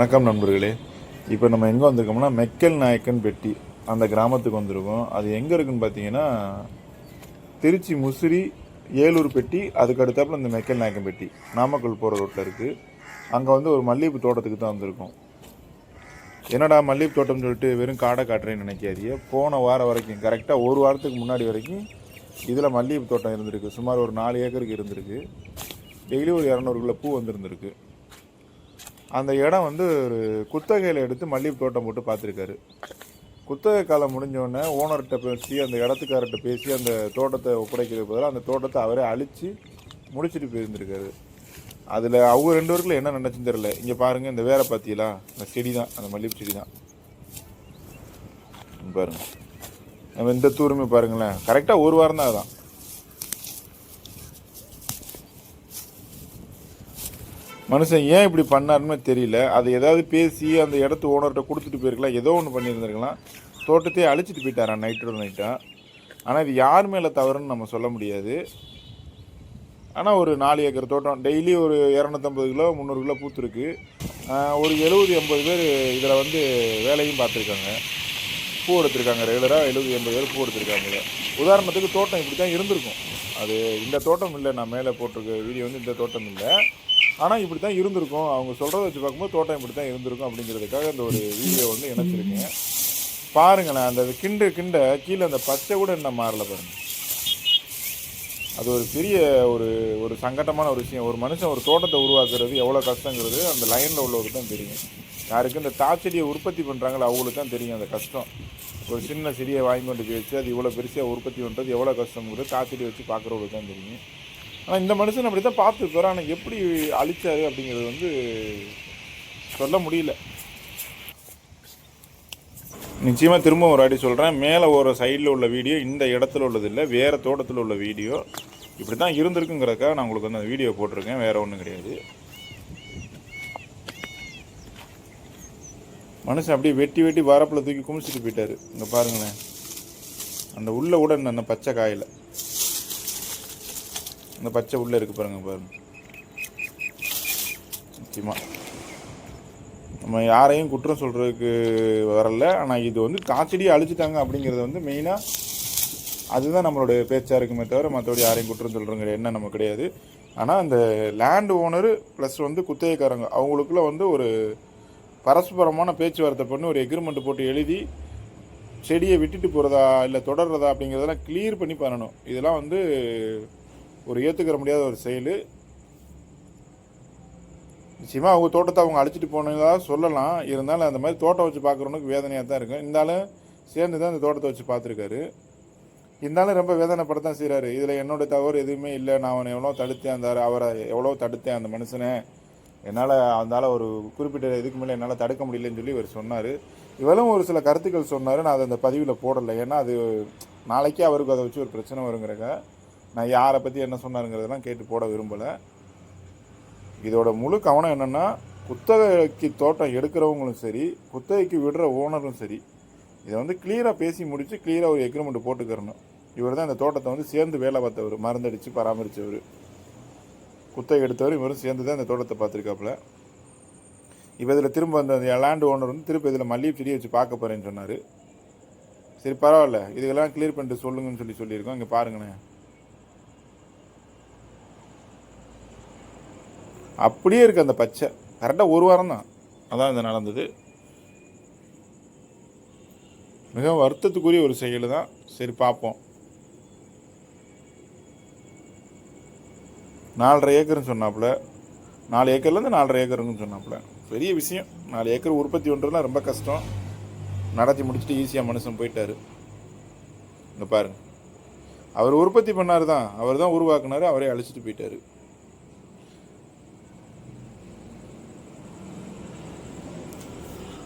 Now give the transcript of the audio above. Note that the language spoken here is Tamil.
வணக்கம் நண்பர்களே. இப்போ நம்ம எங்கே வந்திருக்கோம்னா மெக்கல் நாயக்கன் பெட்டி அந்த கிராமத்துக்கு வந்திருக்கோம். அது எங்கே இருக்குன்னு பார்த்தீங்கன்னா திருச்சி முசிறி ஏலூர் பெட்டி அதுக்கு அடுத்தாப்புல இந்த மெக்கல் நாயக்கன் பெட்டி நாமக்கல் போகிற ரோட்டில் இருக்குது அங்கே வந்து ஒரு மல்லிகைப்பூ தோட்டத்துக்கு தான் வந்திருக்கோம். என்னடா மல்லிகைப்பூ தோட்டம்னு சொல்லிட்டு வெறும் காடை காட்டுறேன்னு நினைக்காதீங்க. போன வாரம் வரைக்கும் கரெக்டாக ஒரு வாரத்துக்கு முன்னாடி வரைக்கும் இதில் மல்லிகைப்பூ தோட்டம் இருந்திருக்கு. சுமார் ஒரு நாலு ஏக்கருக்கு இருந்திருக்கு. டெய்லி ஒரு இரநூறுக்குள்ளே பூ வந்திருந்திருக்கு. அந்த இடம் வந்து ஒரு குத்தகையில் எடுத்து மல்லிகைப்பூ தோட்டம் போட்டு பார்த்துருக்காரு. குத்தகை காலம் முடிஞ்சோடனே ஓனர்கிட்ட பேசி அந்த இடத்துக்காரர்கிட்ட பேசி அந்த தோட்டத்தை ஒப்படைக்கிறதுக்கு பதிலாக அந்த தோட்டத்தை அவரே அழித்து முடிச்சிட்டு போயிருந்திருக்காரு. அதில் அவங்க ரெண்டு பேருக்குள்ள என்ன நினச்சுன்னு தெரில இங்கே பாருங்கள் இந்த வேரை பார்த்தீங்களா அந்த செடி தான் அந்த மல்லிகைப்பூ செடி தான் பாருங்கள் நம்ம இந்த தூரமே பாருங்களேன். கரெக்டாக ஒரு வாரம் தான் அதான். மனுஷன் ஏன் இப்படி பண்ணாருன்னு தெரியல. அது ஏதாவது பேசி அந்த இடத்து ஓனர்கிட்ட கொடுத்துட்டு போயிருக்கலாம். ஏதோ ஒன்று பண்ணியிருந்திருக்கலாம். தோட்டத்தையே அழிச்சிட்டு போயிட்டாரான் நைட்டோட நைட்டாக ஆனால் இது யார் மேலே தவறுன்னு நம்ம சொல்ல முடியாது. ஆனால் ஒரு நாலு ஏக்கர் தோட்டம் டெய்லி ஒரு இரநூத்தம்பது கிலோ முந்நூறு கிலோ பூத்துருக்கு. ஒரு எழுபது எண்பது பேர் இதில் வந்து வேலையும் பார்த்துருக்காங்க. பூ எடுத்திருக்காங்க ரெகுலராக எழுபது எண்பது பேர் பூ எடுத்திருக்காங்க உதாரணத்துக்கு தோட்டம் இப்படி தான் இருந்திருக்கும். அது இந்த தோட்டம் இல்லை நான் மேலே போட்டிருக்க வீடியோ வந்து இந்த தோட்டம் இல்லை. ஆனால் இப்படி தான் இருந்திருக்கும். அவங்க சொல்கிறத வச்சு பார்க்கும்போது தோட்டம் இப்படி தான் இருந்திருக்கும் அப்படிங்கிறதுக்காக அந்த ஒரு வீடியோ வந்து இணைச்சிருக்கேன். பாருங்களேன் அந்த கிண்டு கிண்ட கீழே அந்த பச்சை கூட என்ன மாறல பாருங்க. அது ஒரு பெரிய ஒரு ஒரு சங்கட்டமான ஒரு விஷயம். ஒரு மனுஷன் ஒரு தோட்டத்தை உருவாக்குறது எவ்வளோ கஷ்டங்கிறது அந்த லைனில் உள்ளவருக்கு தான் தெரியும். யாருக்கு இந்த தாச்செடியை உற்பத்தி பண்ணுறாங்களோ அவங்களுக்கு தான் தெரியும் அந்த கஷ்டம். ஒரு சின்ன செடியை வாங்கி கொண்டு போய் வச்சு அது இவ்வளோ பெருசாக உற்பத்தி பண்ணுறது எவ்வளோ கஷ்டங்கிறது தாச்செடி வச்சு பார்க்குறவங்களுக்கு தான் தெரியும். ஆனால் இந்த மனுஷன் அப்படி தான் பார்த்துருப்பாரு ஆனால் எப்படி அழிச்சாரு அப்படிங்கிறது வந்து சொல்ல முடியல. நிச்சயமாக திரும்ப ஒரு அடி சொல்கிறேன் மேலே ஒரு சைடில் உள்ள வீடியோ இந்த இடத்துல உள்ளது இல்லை வேறு தோட்டத்தில் உள்ள வீடியோ இப்படி தான் இருந்திருக்குங்கிறதுக்காக நான் உங்களுக்கு வந்து அந்த வீடியோ போட்டிருக்கேன். வேறு ஒன்றும் கிடையாது. மனுஷன் அப்படியே வெட்டி வெட்டி வரப்பில் தூக்கி குமிச்சிட்டு போயிட்டாரு. இங்கே பாருங்களேன். அந்த உள்ள கூட அந்த பச்சை காயில். இந்த பச்சை உள்ளே இருக்குது பாருங்கள் பாருங்கள் நிச்சயமாக நம்ம யாரையும் குற்றம் சொல்கிறதுக்கு வரல. ஆனால் இது வந்து காய்ச்சடியை அழிச்சிட்டாங்க அப்படிங்கிறது வந்து மெயினாக அதுதான் நம்மளுடைய பேச்சாக இருக்குமே தவிர மற்றபடி யாரையும் குற்றம் சொல்கிறோங்கிற எண்ணம் நம்ம கிடையாது. ஆனால் அந்த லேண்ட் ஓனர் ப்ளஸ் வந்து குத்தகைக்காரங்க அவங்களுக்குள்ள வந்து ஒரு பரஸ்பரமான பேச்சுவார்த்தை பண்ணி ஒரு எக்ரிமெண்ட் போட்டு எழுதி செடியை விட்டுட்டு போகிறதா இல்லை தொடர்றதா அப்படிங்கிறதெல்லாம் கிளியர் பண்ணி பண்ணணும். இதெல்லாம் வந்து ஒரு ஏற்றுக்கிற முடியாத ஒரு செயல். நிச்சயமாக அவங்க தோட்டத்தை அவங்க அழிச்சிட்டு போனதாக சொல்லலாம். இருந்தாலும் அந்த மாதிரி தோட்டம் வச்சு பார்க்குறவனுக்கு வேதனையாக தான் இருக்கும். இருந்தாலும் சேர்ந்து தான் அந்த தோட்டத்தை வச்சு பார்த்துருக்காரு. இருந்தாலும் ரொம்ப வேதனைப்படத்தான் செய்கிறாரு இதில் என்னோட தவறு எதுவுமே இல்லை. நான் அவனை எவ்வளோ தடுத்தேன் அந்த அவரை எவ்வளோ தடுத்தேன் அந்த மனுஷனை. என்னால் அதனால் ஒரு குறிப்பிட்ட இதுக்கு மேலே என்னால் தடுக்க முடியலன்னு சொல்லி இவர் சொன்னார். இவரும் ஒரு சில கருத்துக்கள் சொன்னார். நான் அதை அந்த பதிவில் போடலை. ஏன்னா அது நாளைக்கே அவருக்கு அதை வச்சு ஒரு பிரச்சனை வருங்கிறக்க நான் யாரை பற்றி என்ன சொன்னாருங்கிறதெல்லாம் கேட்டு போட விரும்பலை. இதோட முழு கவனம் என்னென்னா குத்தகைக்கு தோட்டம் எடுக்கிறவங்களும் சரி குத்தகைக்கு விடுற ஓனரும் சரி இதை வந்து கிளியராக பேசி முடித்து கிளியராக ஒரு எக்ரிமெண்ட் போட்டுக்கிறணும். இவர் தான் இந்த தோட்டத்தை வந்து சேர்ந்து வேலை பார்த்தவர் மருந்தடித்து பராமரித்தவர் குத்தகை எடுத்தவர் இவரும் சேர்ந்து தான் இந்த தோட்டத்தை பார்த்துருக்காப்புல. இப்போ இதில் திரும்ப அந்த லேண்ட் ஓனர் வந்து திரும்ப இதில் மல்லிகை செடியை வச்சு பார்க்க போகிறேன்னு சொன்னார். சரி பரவாயில்ல. இதுக்கெல்லாம் கிளியர் பண்ணிட்டு சொல்லுங்கன்னு சொல்லி சொல்லியிருக்கோம். இங்கே பாருங்களேன். அப்படியே இருக்குது அந்த பச்சை. கரெக்டாக ஒரு வாரம் தான். அதான் இது நடந்தது. மிகவும் வருத்தத்துக்குரிய ஒரு செயல் தான். சரி பார்ப்போம் நாலரை ஏக்கர்னு சொன்னாப்புல. நாலு ஏக்கர்லேருந்து நாலரை ஏக்கருன்னு சொன்னாப்புல. பெரிய விஷயம். நாலு ஏக்கர் உற்பத்தி பண்ணுறதுலாம் ரொம்ப கஷ்டம். நடத்தி முடிச்சுட்டு ஈஸியாக மனுஷன் போயிட்டார். இங்கே பாருங்க. அவர் உற்பத்தி பண்ணார் தான். அவர் தான் உருவாக்குனாரு. அவரே அழிச்சிட்டு போயிட்டார்.